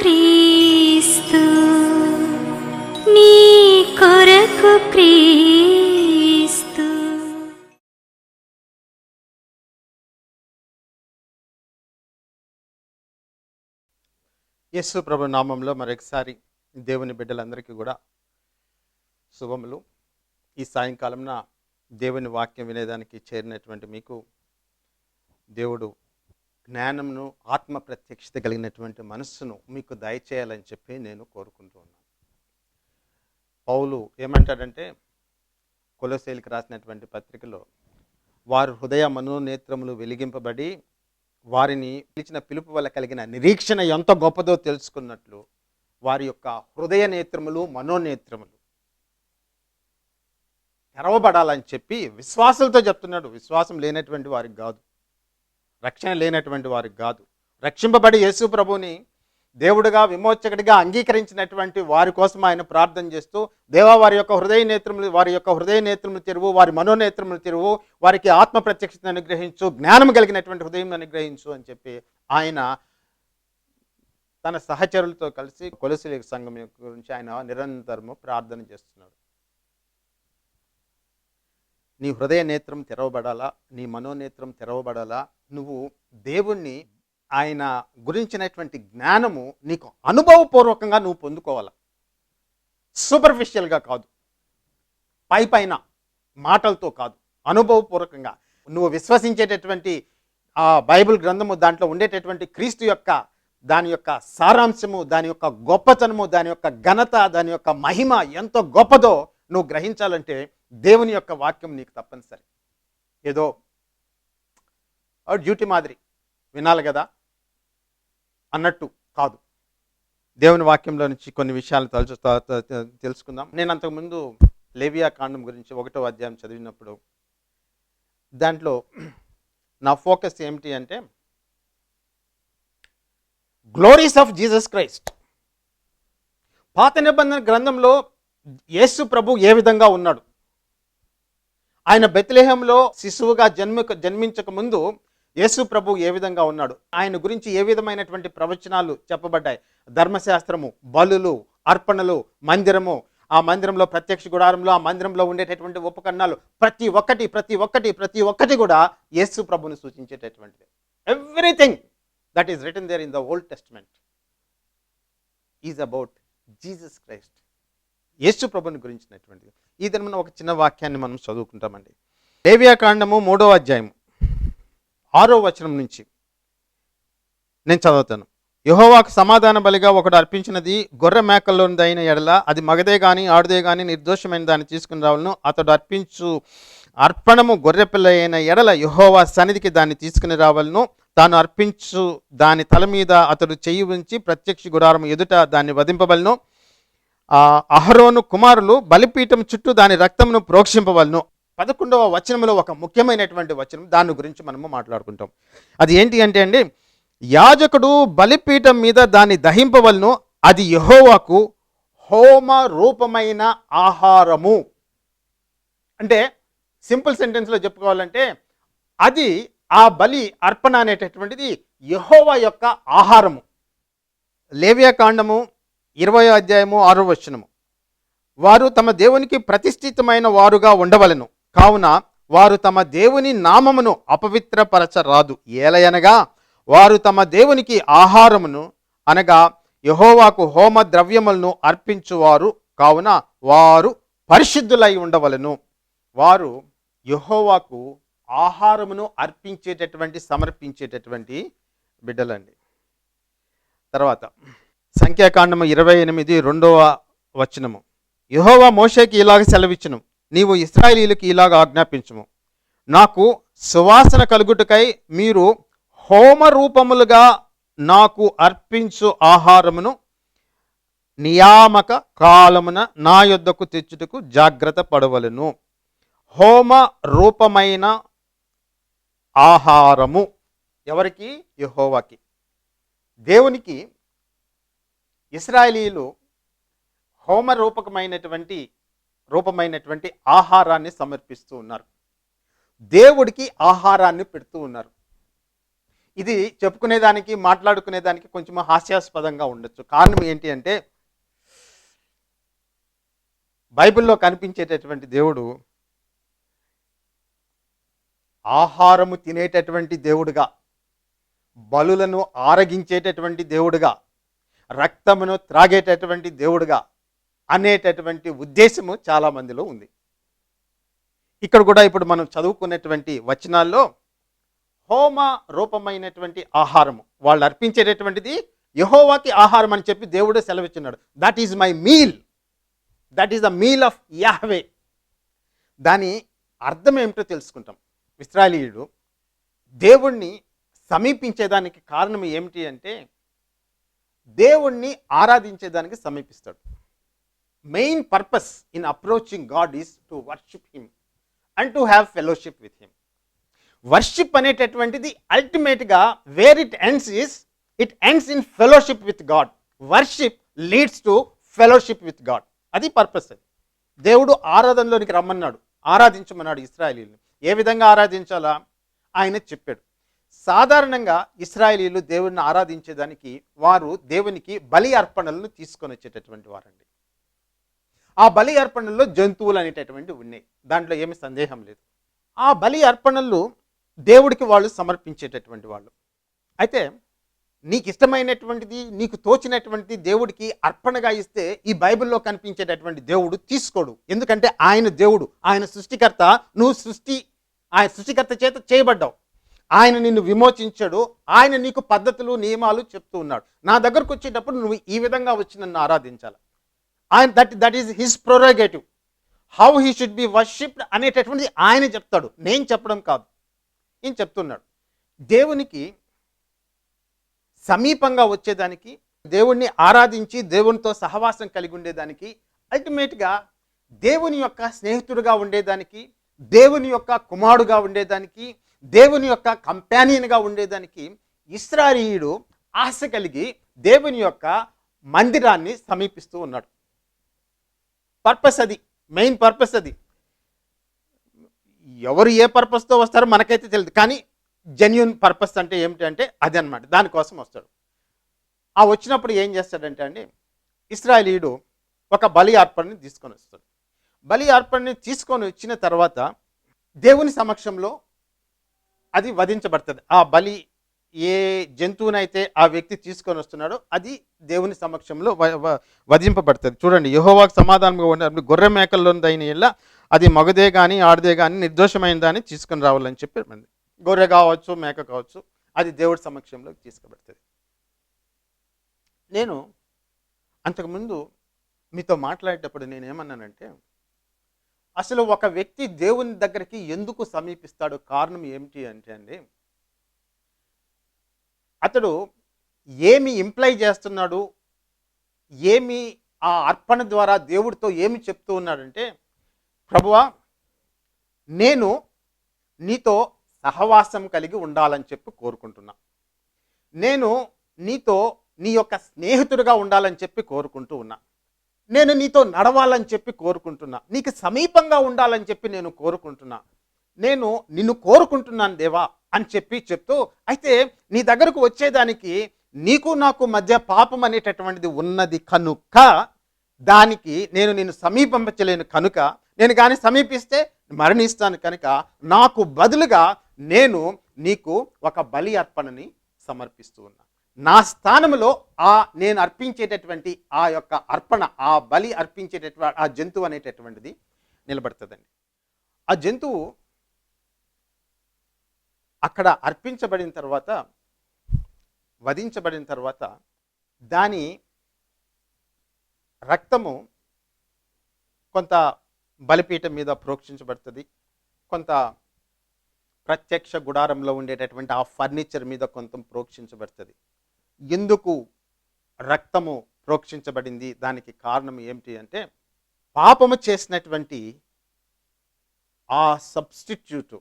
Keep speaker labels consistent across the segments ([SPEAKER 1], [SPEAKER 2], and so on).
[SPEAKER 1] క్రీస్తు నీ కొరకు క్రీస్తు.
[SPEAKER 2] యేసు ప్రభు నామంలో మరొకసారి దేవుని బిడ్డలందరికీ కూడా శుభములు. ఈ సాయంకాలంన దేవుని వాక్యం వినేదానికి చేరినటువంటి మీకు దేవుడు జ్ఞానంను ఆత్మ ప్రత్యక్షత కలిగినటువంటి మనస్సును మీకు దయచేయాలని చెప్పి నేను కోరుకుంటూ ఉన్నాను. పౌలు ఏమంటాడంటే కులశైలికి రాసినటువంటి పత్రికలో వారు హృదయ మనోనేత్రములు వెలిగింపబడి వారిని పిలిచిన పిలుపు వల్ల కలిగిన నిరీక్షణ ఎంత గొప్పదో తెలుసుకున్నట్లు వారి యొక్క హృదయ నేత్రములు మనోనేత్రములు తెరవబడాలని చెప్పి విశ్వాసులతో చెప్తున్నాడు. విశ్వాసం లేనటువంటి వారికి కాదు. రక్షణ లేనటువంటి వారికి కాదు. రక్షింపబడి యేసు ప్రభుని దేవుడిగా విమోచకుడిగా అంగీకరించినటువంటి వారి కోసం ఆయన ప్రార్థన చేస్తూ దేవా వారి యొక్క హృదయ నేత్రములు వారి యొక్క హృదయ నేత్రములు తెరువు వారి మనోనేత్రములు తెరువు వారికి ఆత్మ ప్రత్యక్షతను అనుగ్రహించు జ్ఞానం కలిగినటువంటి హృదయం అనుగ్రహించు అని చెప్పి ఆయన తన సహచరులతో కలిసి కొలసి సంఘం గురించి ఆయన నిరంతరము ప్రార్థన చేస్తున్నాడు. నీ హృదయ నేత్రం తెరవబడాలా? నీ మనోనేత్రం తెరవబడాలా? నువ్వు దేవుణ్ణి ఆయన గురించినటువంటి జ్ఞానము నీకు అనుభవపూర్వకంగా నువ్వు పొందుకోవాలా? సూపర్ఫిషియల్గా కాదు. పై పైన మాటలతో కాదు అనుభవపూర్వకంగా. నువ్వు విశ్వసించేటటువంటి ఆ బైబిల్ గ్రంథము దాంట్లో ఉండేటటువంటి క్రీస్తు యొక్క దాని యొక్క సారాంశము దాని యొక్క గొప్పతనము దాని యొక్క ఘనత దాని యొక్క మహిమ ఎంత గొప్పదో నువ్వు గ్రహించాలంటే దేవుని యొక్క వాక్యం నీకు తప్పనిసరి. ఏదో డ్యూటీ మాదిరి. వినాలి కదా? అన్నట్టు కాదు. దేవుని వాక్యంలో నుంచి కొన్ని విషయాలు తలుచు తెలుసుకుందాం. నేను అంతకుముందు లేవియా కాండం గురించి ఒకటో అధ్యాయం చదివినప్పుడు దాంట్లో నా ఫోకస్ ఏమిటి అంటే గ్లోరీస్ ఆఫ్ జీసస్ క్రైస్ట్. పాత నిబంధన గ్రంథంలో యేసు ప్రభు ఏ విధంగా ఉన్నాడు? ఆయన బెతిలేహంలో శిశువుగా జన్మ జన్మించక ముందు యేసు ప్రభు ఏ విధంగా ఉన్నాడు? ఆయన గురించి ఏ విధమైనటువంటి ప్రవచనాలు చెప్పబడ్డాయి? ధర్మశాస్త్రము బలులు అర్పణలు మందిరము. ఆ మందిరంలో ప్రత్యక్ష గుడారంలో ఆ మందిరంలో ఉండేటటువంటి ఉపకరణాలు ప్రతి ఒక్కటి ప్రతి ఒక్కటి ప్రతి ఒక్కటి కూడా యేసు ప్రభుని సూచించేటటువంటిది. Everything that is written there in the Old Testament is about Jesus Christ Yesu ప్రభుని గురించినటువంటిది. ఈ మనం ఒక చిన్న వాక్యాన్ని మనం చదువుకుంటామండి. దేవ్యాకాండము మూడో అధ్యాయం ఆరో వచనం నుంచి నేను చదువుతాను. యహోవాకు సమాధాన బలిగా ఒకడు అర్పించినది గొర్రె మేకల్లోనిదైన ఎడల అది మగదే కానీ ఆడదే కానీ నిర్దోషమైన దాన్ని తీసుకుని రావాలను అతడు అర్పించు అర్పణము గొర్రె పిల్ల అయిన ఎడల యహోవా సన్నిధికి దాన్ని తీసుకుని రావాలను తాను అర్పించు దాని తల మీద అతడు చెయ్యి ఉంచి ప్రత్యక్ష గుడారం ఎదుట దాన్ని వధింపవలను అహరోను కుమారులు బలిపీఠం చుట్టూ దాని రక్తమును ప్రోక్షింపవలను. పదకొండవ వచనంలో ఒక ముఖ్యమైనటువంటి వచనం దాని గురించి మనము మాట్లాడుకుంటాం. అది ఏంటి అంటే అండి యాజకుడు బలిపీఠం మీద దాన్ని దహింపవలను అది యహోవాకు హోమ రూపమైన ఆహారము. అంటే సింపుల్ సెంటెన్స్లో చెప్పుకోవాలంటే అది ఆ బలి అర్పణ అనేటటువంటిది యహోవా యొక్క ఆహారము. లేవ్యకాండము ఇరవై అధ్యాయము ఆరో వచనము. వారు తమ దేవునికి ప్రతిష్ఠితమైన వారుగా ఉండవలెను. కావున వారు తమ దేవుని నామమును అపవిత్రపరచరాదు. ఏలయనగా వారు తమ దేవునికి ఆహారమును అనగా యహోవాకు హోమ ద్రవ్యములను అర్పించువారు. కావున వారు పరిశుద్ధులై ఉండవలెను. వారు యహోవాకు ఆహారమును అర్పించేటటువంటి సమర్పించేటటువంటి బిడ్డలండి. తర్వాత సంఖ్యాకాండము ఇరవై ఎనిమిది రెండవ వచనము. యహోవా మోషేకి ఇలాగ సెలవిచ్చును. నీవు ఇస్రాయేలీలకు ఇలాగ ఆజ్ఞాపించము. నాకు సువాసన కలుగుటకై మీరు హోమ రూపములుగా నాకు అర్పించు ఆహారమును నియామక కాలమున నా యొద్దకు తెచ్చుటకు జాగ్రత్త పడవలను. హోమ రూపమైన ఆహారము ఎవరికి? యహోవాకి. దేవునికి ఇస్రాయేలీలు హోమ రూపకమైనటువంటి రూపమైనటువంటి ఆహారాన్ని సమర్పిస్తూ ఉన్నారు. దేవుడికి ఆహారాన్ని పెడుతూ ఉన్నారు. ఇది చెప్పుకునేదానికి మాట్లాడుకునేదానికి కొంచెం హాస్యాస్పదంగా ఉండొచ్చు. కారణం ఏంటి అంటే బైబిల్లో కనిపించేటటువంటి దేవుడు ఆహారము తినేటటువంటి దేవుడుగా బలులను ఆరగించేటటువంటి దేవుడుగా రక్తమును త్రాగేటటువంటి దేవుడుగా అనేటటువంటి ఉద్దేశము చాలా మందిలో ఉంది. ఇక్కడ కూడా ఇప్పుడు మనం చదువుకున్నటువంటి వచనాల్లో హోమ రూపమైనటువంటి ఆహారము వాళ్ళు అర్పించేటటువంటిది యహోవాకి ఆహారం అని చెప్పి దేవుడే సెలవిచ్చున్నాడు. That is my meal that is the meal of Yahweh దాని అర్థం ఏమిటో తెలుసుకుంటాం. ఇస్రాయలీయుడు దేవుణ్ణి సమీపించేదానికి కారణం ఏమిటి అంటే దేవుణ్ణి ఆరాధించేదానికి సమీపిస్తాడు. Main purpose in approaching God is to worship him and to have fellowship with him worship అనేటటువంటిది అల్టిమేట్గా where it ends is it ends in fellowship with God worship leads to fellowship with God అది purpose అది దేవుడు ఆరాధనలోనికి రమ్మన్నాడు. ఆరాధించమన్నాడు ఇస్రాయలీలు ఏ విధంగా ఆరాధించాలా? ఆయన చెప్పాడు. సాధారణంగా ఇస్రాయలీలు దేవుడిని ఆరాధించేదానికి వారు దేవునికి బలి అర్పణలను తీసుకొని వచ్చేటటువంటి వారండి. ఆ బలి అర్పణల్లో జంతువులు అనేటటువంటి ఉన్నాయి. దాంట్లో ఏమి సందేహం లేదు. ఆ బలి అర్పణలు దేవుడికి వాళ్ళు సమర్పించేటటువంటి వాళ్ళు. అయితే నీకు ఇష్టమైనటువంటిది నీకు తోచినటువంటిది దేవుడికి అర్పణగా ఇస్తే ఈ బైబిల్లో కనిపించేటటువంటి దేవుడు తీసుకోడు. ఎందుకంటే ఆయన దేవుడు ఆయన సృష్టికర్త నువ్వు సృష్టి ఆయన సృష్టికర్త చేత చేయబడ్డావు. ఆయన నిన్ను విమోచించాడు ఆయన నీకు పద్ధతులు నియమాలు చెప్తూ ఉన్నాడు. నా దగ్గరకు వచ్చేటప్పుడు నువ్వు ఈ విధంగా వచ్చి నన్ను ఆరాధించాలి. ఆయన that that is his prerogative how he should be worshipped అనేటటువంటిది ఆయన చెప్తాడు. నేను చెప్పడం కాదు. ఈయన చెప్తున్నాడు. దేవునికి సమీపంగా వచ్చేదానికి దేవుణ్ణి ఆరాధించి దేవునితో సహవాసం కలిగి ఉండేదానికి అల్టిమేట్గా దేవుని యొక్క స్నేహితుడుగా ఉండేదానికి దేవుని యొక్క కుమారుడుగా ఉండేదానికి దేవుని యొక్క కంపానియన్గా ఉండేదానికి ఇస్రారీయుడు ఆశ కలిగి దేవుని యొక్క మందిరాన్ని సమీపిస్తూ ఉన్నాడు. పర్పస్ అది మెయిన్ పర్పస్ అది. ఎవరు ఏ పర్పస్తో వస్తారో మనకైతే తెలియదు కానీ జెన్యున్ పర్పస్ అంటే ఏమిటి అంటే అది అనమాట దానికోసం వస్తాడు. ఆ వచ్చినప్పుడు ఏం చేస్తాడంటే అండి ఇస్రాయలీయుడు ఒక బలి అర్పణని తీసుకొని వస్తాడు. బలి అర్పణని తీసుకొని వచ్చిన తర్వాత దేవుని సమక్షంలో అది వధించబడుతుంది. ఆ బలి ఏ జంతువునైతే ఆ వ్యక్తి తీసుకొని వస్తున్నాడో అది దేవుని సమక్షంలో వ- వధింపబడుతుంది. చూడండి యహోవాకు సమాధానంగా ఉండే గొర్రె మేకల్లోనిదైన ఇళ్ళ అది మగదే కానీ ఆడదే కానీ నిర్దోషమైన దాన్ని తీసుకొని రావాలని చెప్పి గొర్రె కావచ్చు మేక కావచ్చు అది దేవుడి సమక్షంలోకి తీసుకుబడుతుంది నేను అంతకుముందు మీతో మాట్లాడేటప్పుడు నేను ఏమన్నానంటే అసలు ఒక వ్యక్తి దేవుని దగ్గరికి ఎందుకు సమీపిస్తాడు కారణం ఏమిటి అంటే అండి అతడు ఏమి ఇంప్లై చేస్తున్నాడు? ఏమి ఆ అర్పణ ద్వారా దేవుడితో ఏమి చెప్తూ ఉన్నాడంటే ప్రభువా నేను నీతో సహవాసం కలిగి ఉండాలని చెప్పి కోరుకుంటున్నా. నేను నీతో నీ యొక్క స్నేహితుడిగా ఉండాలని చెప్పి కోరుకుంటూ ఉన్నా. నేను నీతో నడవాలని చెప్పి కోరుకుంటున్నా. నీకు సమీపంగా ఉండాలని చెప్పి నేను కోరుకుంటున్నా. నేను నిన్ను కోరుకుంటున్నాను దేవా. అని చెప్పి చెప్తూ అయితే నీ దగ్గరకు వచ్చేదానికి నీకు నాకు మధ్య పాపం అనేటటువంటిది ఉన్నది కనుక దానికి నేను నేను సమీపించలేను కనుక నేను కానీ సమీపిస్తే మరణిస్తాను కనుక నాకు బదులుగా నేను నీకు ఒక బలి అర్పణని సమర్పిస్తూ ఉన్నా. నా స్థానంలో ఆ నేను అర్పించేటటువంటి ఆ యొక్క అర్పణ ఆ బలి అర్పించేటటువంటి ఆ జంతువు అనేటటువంటిది నిలబడుతుందండి. ఆ జంతువు అక్కడ అర్పించబడిన తర్వాత వధించబడిన తర్వాత దాని రక్తము కొంత బలిపీఠం మీద ప్రోక్షించబడుతుంది. కొంత ప్రత్యక్ష గుడారంలో ఉండేటటువంటి ఆ ఫర్నిచర్ మీద కొంత ప్రోక్షించబడుతుంది. ఎందుకు రక్తము ప్రోక్షించబడింది? దానికి కారణం ఏమిటి అంటే పాపము చేసినటువంటి ఆ సబ్స్టిట్యూట్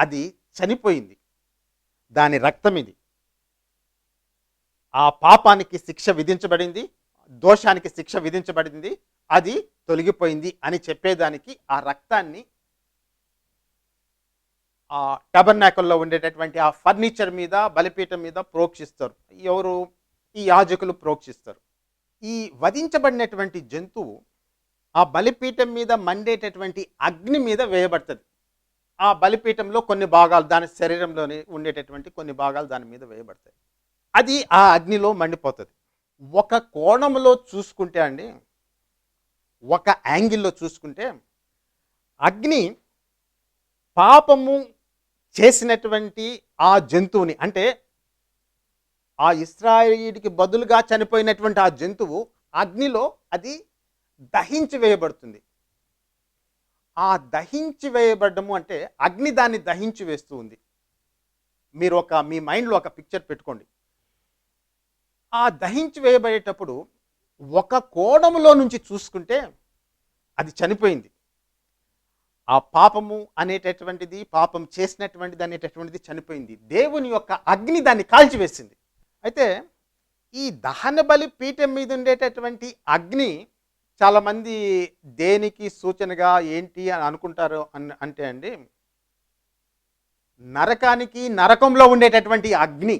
[SPEAKER 2] అది చనిపోయింది. దాని రక్తం ఇది ఆ పాపానికి శిక్ష విధించబడింది దోషానికి శిక్ష విధించబడింది అది తొలగిపోయింది అని చెప్పేదానికి ఆ రక్తాన్ని ఆ టబర్నాకల్లో ఉండేటటువంటి ఆ ఫర్నిచర్ మీద బలిపీఠం మీద ప్రోక్షిస్తారు. ఎవరు? ఈ యాజకులు ప్రోక్షిస్తారు. ఈ వధించబడినటువంటి జంతువు ఆ బలిపీఠం మీద మండేటటువంటి అగ్ని మీద వేయబడుతుంది. ఆ బలిపీఠంలో కొన్ని భాగాలు దాని శరీరంలోని ఉండేటటువంటి కొన్ని భాగాలు దాని మీద వేయబడతాయి. అది ఆ అగ్నిలో మండిపోతుంది. ఒక కోణంలో చూసుకుంటే అండి ఒక యాంగిల్లో చూసుకుంటే అగ్ని పాపము చేసినటువంటి ఆ జంతువుని అంటే ఆ ఇస్రాయిడికి బదులుగా చనిపోయినటువంటి ఆ జంతువు అగ్నిలో అది దహించి వేయబడుతుంది. ఆ దహించి వేయబడ్డము అంటే అగ్ని దాన్ని దహించి వేస్తూ ఉంది. మీరు ఒక మీ మైండ్లో ఒక పిక్చర్ పెట్టుకోండి. ఆ దహించి వేయబడేటప్పుడు ఒక కోణములో నుంచి చూసుకుంటే అది చనిపోయింది. ఆ పాపము అనేటటువంటిది పాపం చేసినటువంటిది అనేటటువంటిది చనిపోయింది. దేవుని యొక్క అగ్ని దాన్ని కాల్చివేసింది. అయితే ఈ దహన బలి పీఠం మీద ఉండేటటువంటి అగ్ని చాలామంది దేనికి సూచనగా ఏంటి అని అనుకుంటారు అన్ అంటే అండి నరకానికి నరకంలో ఉండేటటువంటి అగ్ని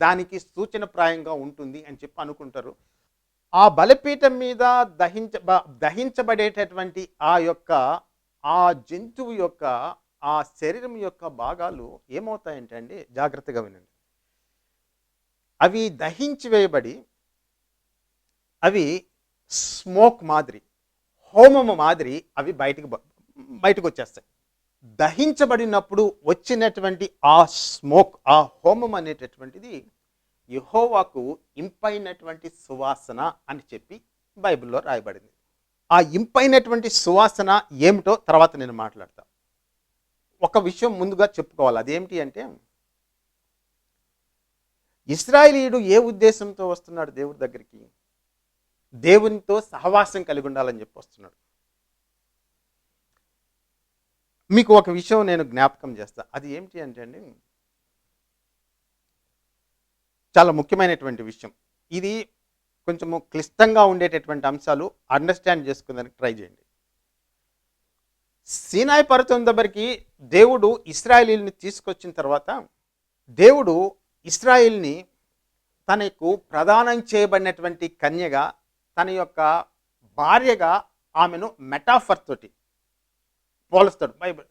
[SPEAKER 2] దానికి సూచనప్రాయంగా ఉంటుంది అని చెప్పి అనుకుంటారు. ఆ బలిపీఠం మీద దహించ దహించబడేటటువంటి ఆ యొక్క ఆ జంతువు యొక్క ఆ శరీరం యొక్క భాగాలు ఏమవుతాయంటే అండి జాగ్రత్తగా వినండి. అవి దహించి వేయబడి అవి స్మోక్ మాదిరి హోమము మాదిరి అవి బయటకు బయటకు వచ్చేస్తాయి దహించబడినప్పుడు వచ్చినటువంటి ఆ స్మోక్ ఆ హోమం అనేటటువంటిది యహోవాకు ఇంపైనటువంటి సువాసన అని చెప్పి బైబిల్లో రాయబడింది. ఆ ఇంపైనటువంటి సువాసన ఏమిటో తర్వాత నేను మాట్లాడతా. ఒక విషయం ముందుగా చెప్పుకోవాలి. అదేమిటి అంటే ఇస్రాయేలీయుడు ఏ ఉద్దేశంతో వస్తున్నాడు దేవుడి దగ్గరికి? దేవునితో సహవాసం కలిగి ఉండాలని చెప్పి వస్తున్నాడు. మీకు ఒక విషయం నేను జ్ఞాపకం చేస్తా. అది ఏమిటి అంటే అండి చాలా ముఖ్యమైనటువంటి విషయం. ఇది కొంచెము క్లిష్టంగా ఉండేటటువంటి అంశాలు అండర్స్టాండ్ చేసుకుందానికి ట్రై చేయండి. సీనాయి పర్వతం దగ్గరికి దేవుడు ఇస్రాయేలీని తీసుకొచ్చిన తర్వాత దేవుడు ఇస్రాయిల్ని తనకు ప్రదానం చేయబడినటువంటి కన్యగా తన యొక్క భార్యగా ఆమెను మెటాఫర్ తోటి పోలుస్తాడు. బైబిల్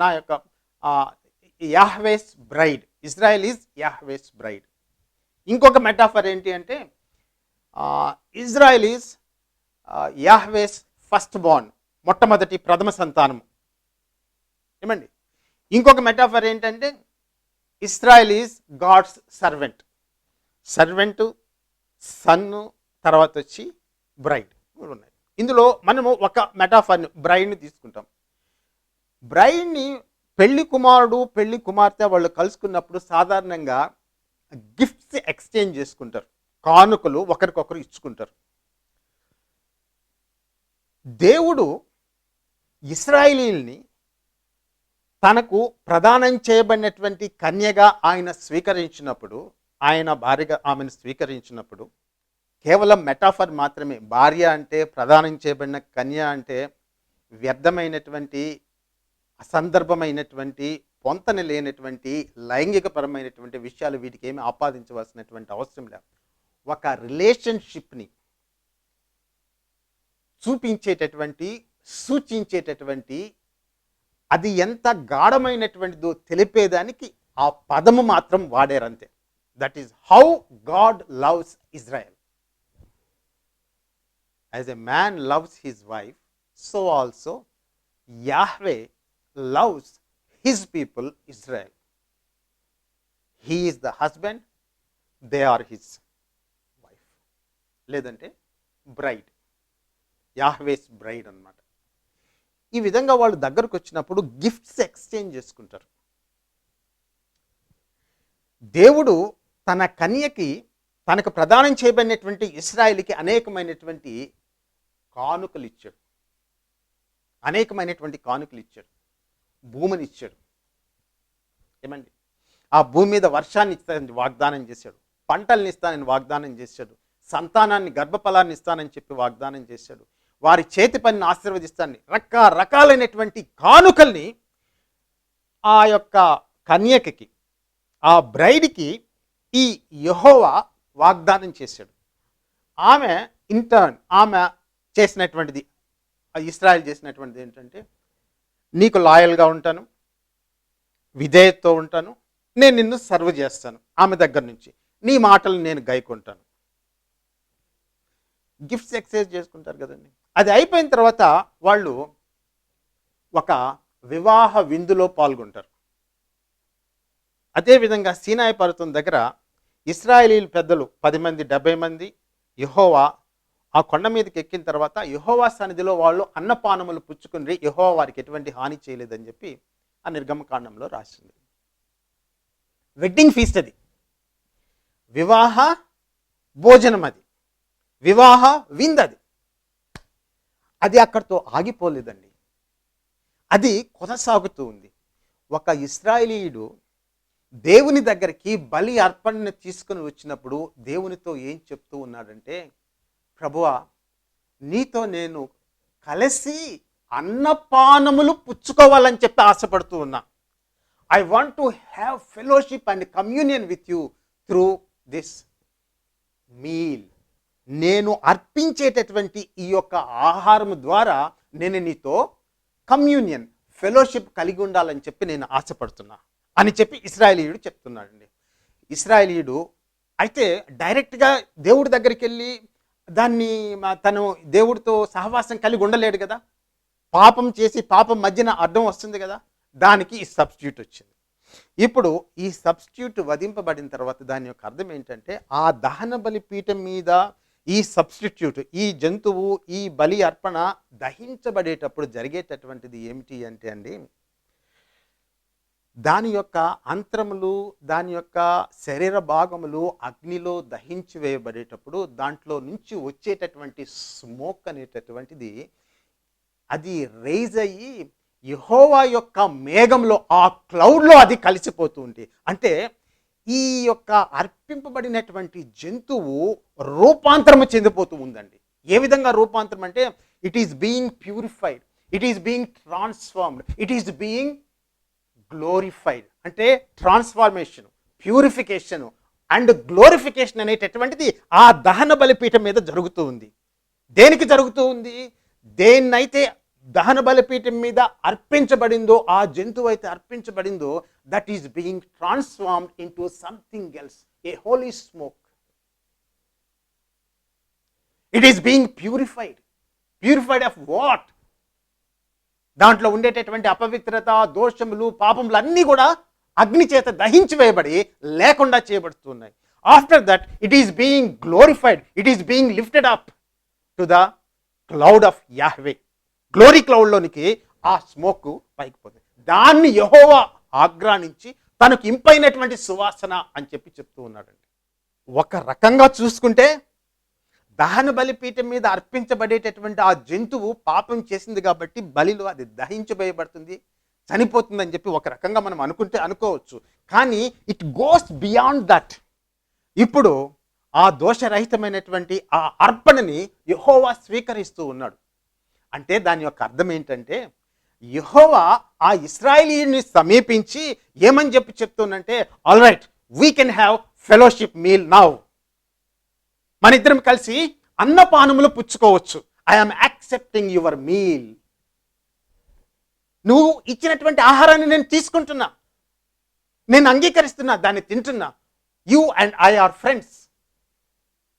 [SPEAKER 2] నా యొక్క Yahweh's bride Israel is Yahweh's bride. ఇంకొక మెటాఫర్ ఏంటి అంటే Israel is Yahweh's first born మొట్టమొదటి ప్రథమ సంతానము ఏమండి? ఇంకొక మెటాఫర్ ఏంటంటే Israel is God's servant. Servant son తర్వాత వచ్చి బ్రైడ్ మూడు ఉన్నాయి ఇందులో మనము ఒక మెటాఫర్ని బ్రైడ్ని తీసుకుంటాం. బ్రైడ్ని పెళ్ళి కుమారుడు పెళ్ళి కుమార్తె వాళ్ళు కలుసుకున్నప్పుడు సాధారణంగా గిఫ్ట్స్ ఎక్స్చేంజ్ చేసుకుంటారు. కానుకలు ఒకరికొకరు ఇచ్చుకుంటారు. దేవుడు ఇస్రాయిలీల్ని తనకు ప్రదానం చేయబడినటువంటి కన్యగా ఆయన స్వీకరించినప్పుడు ఆయన భార్యగా ఆమెను స్వీకరించినప్పుడు కేవలం మెటాఫర్ మాత్రమే. భార్య అంటే ప్రదానం చేయబడిన కన్య అంటే వ్యర్థమైనటువంటి అసందర్భమైనటువంటి పొంతన లేనటువంటి లైంగికపరమైనటువంటి విషయాలు వీటికి ఏమి ఆపాదించవలసినటువంటి అవసరం లేదు. ఒక రిలేషన్షిప్ని చూపించేటటువంటి సూచించేటటువంటి అది ఎంత గాఢమైనటువంటిదో తెలిపేదానికి ఆ పదము మాత్రం వాడారంతే. That is how God loves Israel as a man loves his wife so also Yahweh loves his people Israel he the husband they are his wife లేదంటే బ్రైడ్ యాహ్వేస్ బ్రైడ్ అన్నమాట. ఈ విధంగా వాళ్ళు దగ్గరకు వచ్చినప్పుడు గిఫ్ట్స్ ఎక్స్చేంజ్ చేసుకుంటారు. దేవుడు తన కన్యకి తనకు ప్రదానం చేయబడినటువంటి ఇస్రాయిల్కి అనేకమైనటువంటి కానుకలు ఇచ్చాడు అనేకమైనటువంటి కానుకలు ఇచ్చాడు భూమిని ఇచ్చాడు ఏమండి? ఆ భూమి మీద వర్షాన్ని ఇస్తానని వాగ్దానం చేశాడు. పంటల్ని ఇస్తానని వాగ్దానం చేశాడు. సంతానాన్ని గర్భఫలాన్ని ఇస్తానని చెప్పి వాగ్దానం చేశాడు. వారి చేతి పనిని ఆశీర్వదిస్తానని రకరకాలైనటువంటి కానుకల్ని ఆ యొక్క కన్యకకి ఆ బ్రైడ్కి ఈ యహోవా వాగ్దానం చేశాడు. ఆమె ఇంటర్న్ ఆమె చేసినటువంటిది ఆ ఇస్రాయల్ చేసినటువంటిది ఏంటంటే నీకు లాయల్గా ఉంటాను విధేయతతో ఉంటాను నేను నిన్ను సర్వ్ చేస్తాను ఆమె దగ్గర నుంచి. నీ మాటలు నేను గైకుంటాను. గిఫ్ట్స్ ఎక్స్చేంజ్ చేసుకుంటారు కదండి. అది అయిపోయిన తర్వాత వాళ్ళు ఒక వివాహ విందులో పాల్గొంటారు. అదేవిధంగా సీనాయి పర్వతం దగ్గర ఇస్రాయేలీల పెద్దలు పది మంది డెబ్బై మంది యహోవా ఆ కొండ మీదకి ఎక్కిన తర్వాత యహోవా సన్నిధిలో వాళ్ళు అన్నపానములు పుచ్చుకుని యహోవా వారికి ఎటువంటి హాని చేయలేదని చెప్పి ఆ నిర్గమకాండంలో రాసింది. వెడ్డింగ్ ఫీస్ట్ అది. వివాహ భోజనం అది. వివాహ వింద్ అది. అక్కడితో ఆగిపోలేదండి. అది కొనసాగుతూ ఉంది. ఒక ఇస్రాయేలీయుడు దేవుని దగ్గరికి బలి అర్పణను తీసుకుని వచ్చినప్పుడు దేవునితో ఏం చెప్తూ ఉన్నాడంటే ప్రభువా నీతో నేను కలిసి అన్నపానములు పుచ్చుకోవాలని చెప్పి ఆశపడుతూ ఉన్నా. I want to have fellowship and communion with you through this meal నేను అర్పించేటటువంటి ఈ యొక్క ఆహారం ద్వారా నేను నీతో కమ్యూనియన్ ఫెలోషిప్ కలిగి ఉండాలని చెప్పి నేను ఆశపడుతున్నా అని చెప్పి ఇస్రాయలీయుడు చెప్తున్నాడండి. ఇస్రాయలీయుడు అయితే డైరెక్ట్గా దేవుడి దగ్గరికి వెళ్ళి దాన్ని తను దేవుడితో సహవాసం కలిగి ఉండలేడు కదా. పాపం చేసి పాపం మధ్యన అర్థం వస్తుంది కదా. దానికి ఈ సబ్స్టిట్యూట్ వచ్చింది. ఇప్పుడు ఈ సబ్స్టిట్యూట్ వధింపబడిన తర్వాత దాని యొక్క అర్థం ఏంటంటే ఆ దహన బలి పీఠం మీద ఈ సబ్స్టిట్యూట్ ఈ జంతువు ఈ బలి అర్పణ దహించబడేటప్పుడు జరిగేటటువంటిది ఏమిటి అంటే అండి దాని యొక్క అంతరములు దాని యొక్క శరీర భాగములు అగ్నిలో దహించి వేయబడేటప్పుడు దాంట్లో నుంచి వచ్చేటటువంటి స్మోక్ అనేటటువంటిది అది రైజ్ అయ్యి యహోవా యొక్క మేఘంలో ఆ క్లౌడ్లో అది కలిసిపోతూ ఉంది. అంటే ఈ యొక్క అర్పింపబడినటువంటి జంతువు రూపాంతరము చెందిపోతూ ఉందండి. ఏ విధంగా రూపాంతరం అంటే it is being purified it is being transformed it is being glorified అంటే ట్రాన్స్ఫార్మేషన్ ప్యూరిఫికేషన్ అండ్ గ్లోరిఫికేషన్ అనేటటువంటిది ఆ దహన బలిపీఠం మీద జరుగుతూ ఉంది. దేనికి జరుగుతూ ఉంది? దేన్నైతే దహన బలిపీఠం మీద అర్పించబడిందో ఆ జంతువు అయితే అర్పించబడిందో that is being transform into something else a holy smoke it is being purified purified of what దాంట్లో ఉండేటటువంటి అపవిత్రత దోషములు పాపములు అన్నీ కూడా అగ్ని చేత దహించి వేయబడి లేకుండా చేయబడుతున్నాయి. After that it is being glorified it is being lifted up to the cloud of Yahweh glory క్లౌడ్లోనికి ఆ స్మోక్ పైకి పోతుంది. దాన్ని యహోవా ఆగ్రానించి తనకు ఇంపైనటువంటి సువాసన అని చెప్పి చెప్తూ ఉన్నాడండి. ఒక రకంగా చూసుకుంటే దహన బలిపీఠం మీద అర్పించబడేటటువంటి ఆ జంతువు పాపం చేసింది కాబట్టి బలిలో అది దహించబోయబడుతుంది చనిపోతుందని చెప్పి ఒక రకంగా మనం అనుకుంటే అనుకోవచ్చు. కానీ ఇట్ గోస్ బియాండ్ దట్ ఇప్పుడు ఆ దోషరహితమైనటువంటి ఆ అర్పణని యహోవా స్వీకరిస్తూ ఉన్నాడు. అంటే దాని యొక్క అర్థం ఏంటంటే యహోవా ఆ ఇస్రాయలీని సమీపించి ఏమని చెప్పి చెప్తున్నంటే all right we can have fellowship meal now మన ఇద్దరం కలిసి అన్నపానములు పుచ్చుకోవచ్చు. ఐఎమ్ యాక్సెప్టింగ్ యువర్ మీల్ నువ్వు ఇచ్చినటువంటి ఆహారాన్ని నేను తీసుకుంటున్నా. నేను అంగీకరిస్తున్నా దాన్ని తింటున్నా. You and I are friends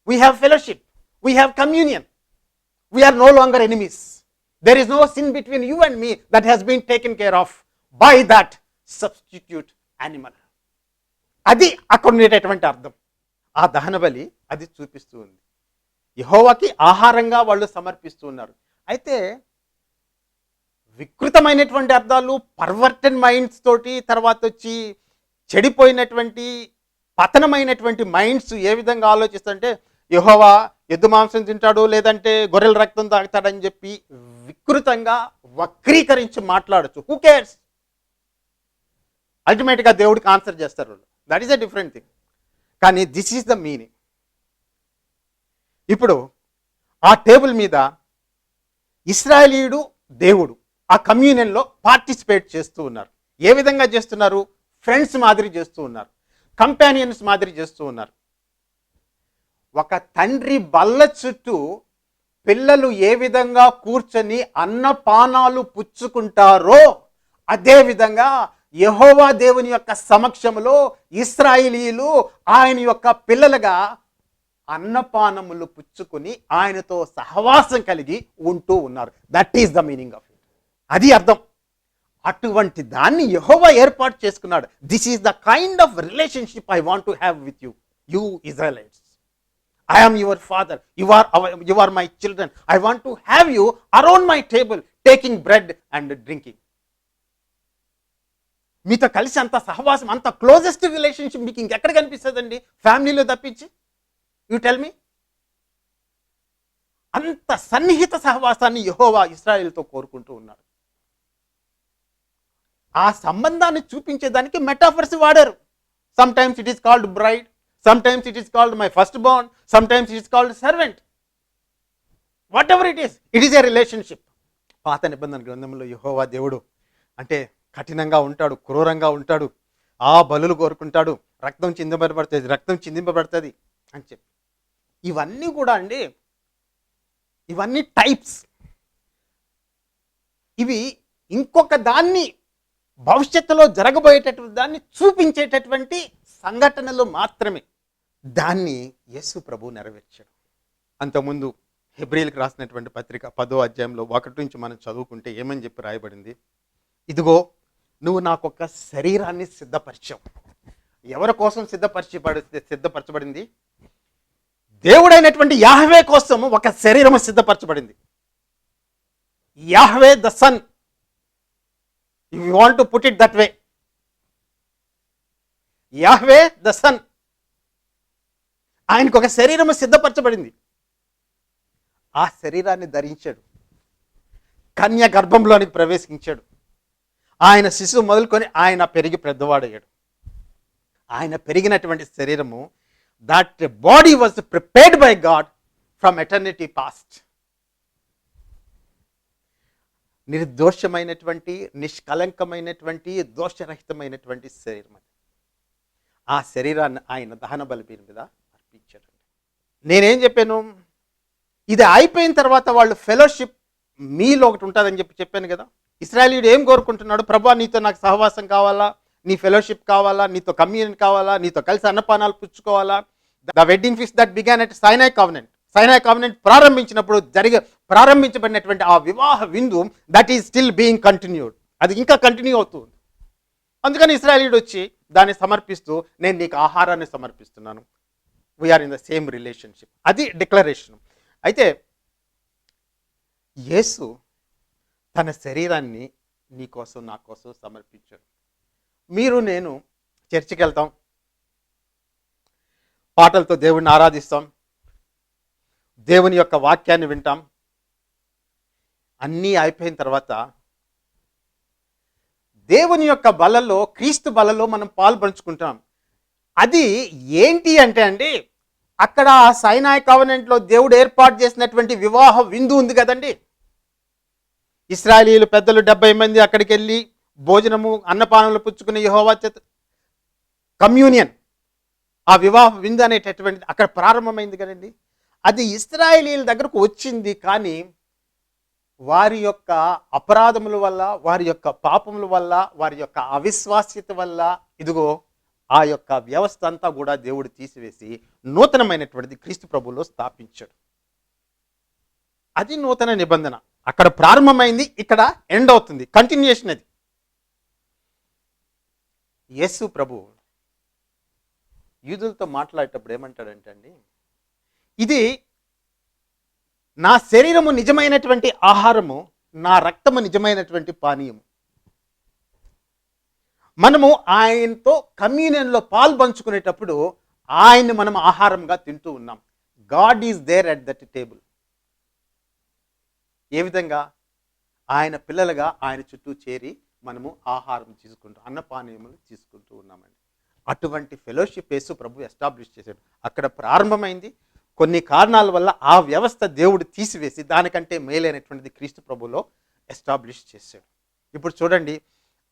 [SPEAKER 2] we have fellowship we have communion we're no longer enemies there is no sin between you and me that has been taken care of by that substitute animal అది అక్కడ ఉండేటటువంటి అర్థం. ఆ దహన బలి అది చూపిస్తూ ఉంది. యహోవాకి ఆహారంగా వాళ్ళు సమర్పిస్తూ ఉన్నారు. అయితే వికృతమైనటువంటి అర్థాలు పర్వర్టెడ్ మైండ్స్ తోటి తర్వాత వచ్చి చెడిపోయినటువంటి పతనమైనటువంటి మైండ్స్ ఏ విధంగా ఆలోచిస్తుంటే యహోవా ఎద్దు మాంసం తింటాడు లేదంటే గొర్రెల రక్తం తాగుతాడని చెప్పి వికృతంగా వక్రీకరించి మాట్లాడచ్చు. హూ కేర్స్ అల్టిమేట్గా దేవుడికి ఆన్సర్ చేస్తారు వాళ్ళు. That is a different thing కానీ దిస్ ఈస్ ద మీనింగ్ ఇప్పుడు ఆ టేబుల్ మీద ఇస్రాయేలీయుడు దేవుడు ఆ కమ్యూనియన్లో పార్టిసిపేట్ చేస్తూ ఉన్నారు. ఏ విధంగా చేస్తున్నారు? ఫ్రెండ్స్ మాదిరి చేస్తూ ఉన్నారు. కంపానియన్స్ మాదిరి చేస్తూ ఉన్నారు. ఒక తండ్రి బల్ల చుట్టూ పిల్లలు ఏ విధంగా కూర్చొని అన్నపానాలు పుచ్చుకుంటారో అదే విధంగా యహోవా దేవుని యొక్క సమక్షంలో ఇస్రాయిలీలు ఆయన యొక్క పిల్లలుగా అన్నపానములు పుచ్చుకొని ఆయనతో సహవాసం కలిగి ఉంటూ ఉన్నారు. That is the meaning of it అది అర్థం. అటువంటి దాన్ని యహోవా ఏర్పాటు చేసుకున్నాడు. This is the kind of relationship I want to have with you you Israelites I am your father you are you are my children I want to have you around my table taking bread and drinking మీతో కలిసి అంత సహవాసం అంత closest relationship మీకు ఇంకెక్కడ కనిపిస్తుందండి? ఫ్యామిలీలో తప్పించి? యూ టెల్ మీ అంత సన్నిహిత సహవాసాన్ని యహోవా ఇస్రాయిల్తో కోరుకుంటూ ఉన్నాడు. ఆ సంబంధాన్ని చూపించేదానికి మెటాఫర్స్ వాడారు. Sometimes it is called bride sometimes it is called my first bond sometimes it is called servant whatever it is it is a relationship పాత నిబంధన గ్రంథంలో యహోవా దేవుడు అంటే కఠినంగా ఉంటాడు క్రూరంగా ఉంటాడు. ఆ బలులు కోరుకుంటాడు. రక్తం చిందింపబడుతుంది రక్తం చిందింపబడుతుంది అని చెప్పి. ఇవన్నీ కూడా అండి ఇవన్నీ టైప్స్. ఇవి ఇంకొక దాన్ని భవిష్యత్తులో జరగబోయేటటువంటి దాన్ని చూపించేటటువంటి సంఘటనలు మాత్రమే. దాన్ని యేసు ప్రభు నెరవేర్చాడు. అంతకుముందు హెబ్రిల్కి రాసినటువంటి పత్రిక పదో అధ్యాయంలో ఒకటి నుంచి మనం చదువుకుంటే ఏమని చెప్పి రాయబడింది? ఇదిగో నువ్వు నాకు ఒక శరీరాన్ని సిద్ధపరిచావు. ఎవరి కోసం సిద్ధపరిచబడి సిద్ధపరచబడింది? దేవుడైనటువంటి యాహవే కోసం ఒక శరీరం సిద్ధపరచబడింది. Yahweh the son. You want to put it that way Yahweh the son. ఆయనకు ఒక శరీరం సిద్ధపరచబడింది. ఆ శరీరాన్ని ధరించాడు. కన్య గర్భంలోనికి ప్రవేశించాడు. ఆయన శిశువు మొదలుకొని ఆయన పెరిగి పెద్దవాడయ్యాడు ఆయన పెరిగినటువంటి శరీరము that body was prepared by God from eternity past నిర్దోషమైనటువంటి నిష్కలంకమైనటువంటి దోషరహితమైనటువంటి శరీరం అది. ఆ శరీరాన్ని ఆయన దహన బలిపీని మీద అర్పించాడు నేనేం చెప్పాను? ఇది అయిపోయిన తర్వాత వాళ్ళు ఫెలోషిప్ మీలో ఒకటి ఉంటుందని చెప్పి చెప్పాను కదా. ఇస్రాయలీయుడు ఏం కోరుకుంటున్నాడు? ప్రభా నీతో నాకు సహవాసం కావాలా? నీ ఫెలోషిప్ కావాలా? నీతో కమ్యూనియన్ కావాలా? నీతో కలిసి అన్నపానాలు పుచ్చుకోవాలా? The wedding fix that began at Sinai covenant Sinai covenant ప్రారంభించినప్పుడు జరిగే ప్రారంభించబడినటువంటి ఆ వివాహ విందు that is still being continued అది ఇంకా కంటిన్యూ అవుతుంది అందుకని ఇస్రాయలీడు వచ్చి దాన్ని సమర్పిస్తూ నేను నీకు ఆహారాన్ని సమర్పిస్తున్నాను. We're in the same relationship అది డిక్లరేషన్ అయితే యేసు తన శరీరాన్ని నీకోసం నా కోసం సమర్పించాడు. మీరు నేను చర్చికి వెళ్తాం. పాటలతో దేవుడిని ఆరాధిస్తాం. దేవుని యొక్క వాక్యాన్ని వింటాం. అన్నీ అయిపోయిన తర్వాత దేవుని యొక్క బలలో క్రీస్తు బలలో మనం పాల్పంచుకుంటాం అది ఏంటి అంటే అండి అక్కడ ఆ సైనాయ్ కావనెంట్లో దేవుడు ఏర్పాటు చేసినటువంటి వివాహ విందు ఉంది కదండి. ఇస్రాయలీలు పెద్దలు డెబ్బై మంది అక్కడికి వెళ్ళి భోజనము అన్నపానములు పుచ్చుకుని యహోవా చేత కమ్యూనియన్ ఆ వివాహ విందు అనేటటువంటిది అక్కడ ప్రారంభమైంది కదండి. అది ఇస్రాయేలీల దగ్గరకు వచ్చింది కానీ వారి యొక్క అపరాధముల వల్ల వారి యొక్క పాపముల వల్ల వారి యొక్క అవిశ్వాస్యత వల్ల ఇదిగో ఆ యొక్క వ్యవస్థ అంతా కూడా దేవుడు తీసివేసి నూతనమైనటువంటిది క్రీస్తు ప్రభువులో స్థాపించాడు. అది నూతన నిబంధన. అక్కడ ప్రారంభమైంది ఇక్కడ ఎండ్ అవుతుంది. కంటిన్యూషన్ అది. యేసు ప్రభు యూదులతో మాట్లాడేటప్పుడు ఏమంటాడంటే అండి ఇది నా శరీరము నిజమైనటువంటి ఆహారము నా రక్తము నిజమైనటువంటి పానీయము. మనము ఆయనతో కమ్యూనియన్లో పాల్పంచుకునేటప్పుడు ఆయన్ని మనం ఆహారంగా తింటూ ఉన్నాం. God is there at that table. ఏ విధంగా ఆయన పిల్లలుగా ఆయన చుట్టూ చేరి మనము ఆహారం తీసుకుంటాం అన్నపానీయములు తీసుకుంటూ ఉన్నామండి. అటువంటి ఫెలోషిప్ యేసు ప్రభు ఎస్టాబ్లిష్ చేశాడు. అక్కడ ప్రారంభమైంది. కొన్ని కారణాల వల్ల ఆ వ్యవస్థ దేవుడు తీసివేసి దానికంటే మేలైనటువంటిది క్రీస్తు ప్రభులో ఎస్టాబ్లిష్ చేశాడు. ఇప్పుడు చూడండి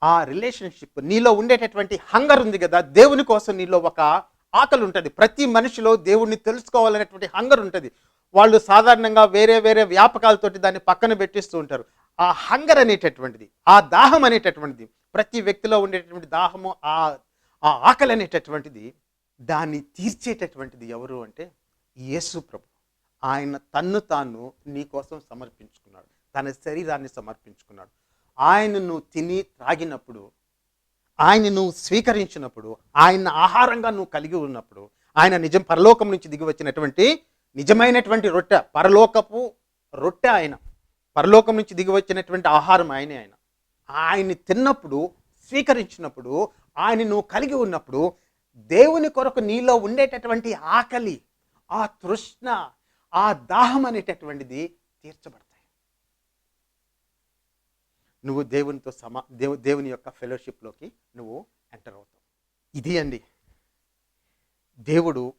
[SPEAKER 2] ఆ రిలేషన్షిప్ నీలో ఉండేటటువంటి హంగర్ ఉంది కదా దేవుని కోసం నీలో ఒక ఆకలి ఉంటుంది ప్రతి మనిషిలో దేవుణ్ణి తెలుసుకోవాలనేటువంటి హంగర్ ఉంటుంది. వాళ్ళు సాధారణంగా వేరే వేరే వ్యాపకాలతోటి దాన్ని పక్కన పెట్టిస్తూ ఉంటారు. ఆ హంగర్ అనేటటువంటిది ఆ దాహం అనేటటువంటిది ప్రతి వ్యక్తిలో ఉండేటటువంటి దాహము ఆ ఆ ఆకలి అనేటటువంటిది దాన్ని తీర్చేటటువంటిది ఎవరు అంటే యేసు ప్రభు. ఆయన తన్ను తాను నీకోసం సమర్పించుకున్నాడు. తన శరీరాన్ని సమర్పించుకున్నాడు. ఆయన నువ్వు తిని త్రాగినప్పుడు ఆయన నువ్వు స్వీకరించినప్పుడు ఆయన ఆహారంగా నువ్వు కలిగి ఉన్నప్పుడు ఆయన నిజం పరలోకం నుంచి దిగి వచ్చినటువంటి నిజమైనటువంటి రొట్టె పరలోకపు రొట్టె ఆయన. పరలోకం నుంచి దిగి వచ్చినటువంటి ఆహారం ఆయనే ఆయన. ఆయన్ని తిన్నప్పుడు స్వీకరించినప్పుడు ఆయన నువ్వు కలిగి ఉన్నప్పుడు దేవుని కొరకు నీలో ఉండేటటువంటి ఆకలి ఆ తృష్ణ ఆ దాహం అనేటటువంటిది తీర్చబడతాయి. నువ్వు దేవునితో సమా దేవు దేవుని యొక్క ఫెలోషిప్లోకి నువ్వు ఎంటర్ అవుతావు. ఇది అండి. దేవుడు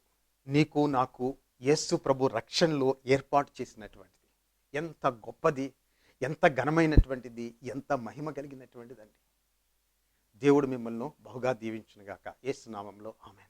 [SPEAKER 2] నీకు నాకు యేసు ప్రభు రక్షణలో ఏర్పాటు చేసినటువంటిది. ఎంత గొప్పది ఎంత ఘనమైనటువంటిది ఎంత మహిమ కలిగినటువంటిదండి. దేవుడు మిమ్మల్ని బహుగా దీవించునుగాక. ఏసునామంలో ఆమె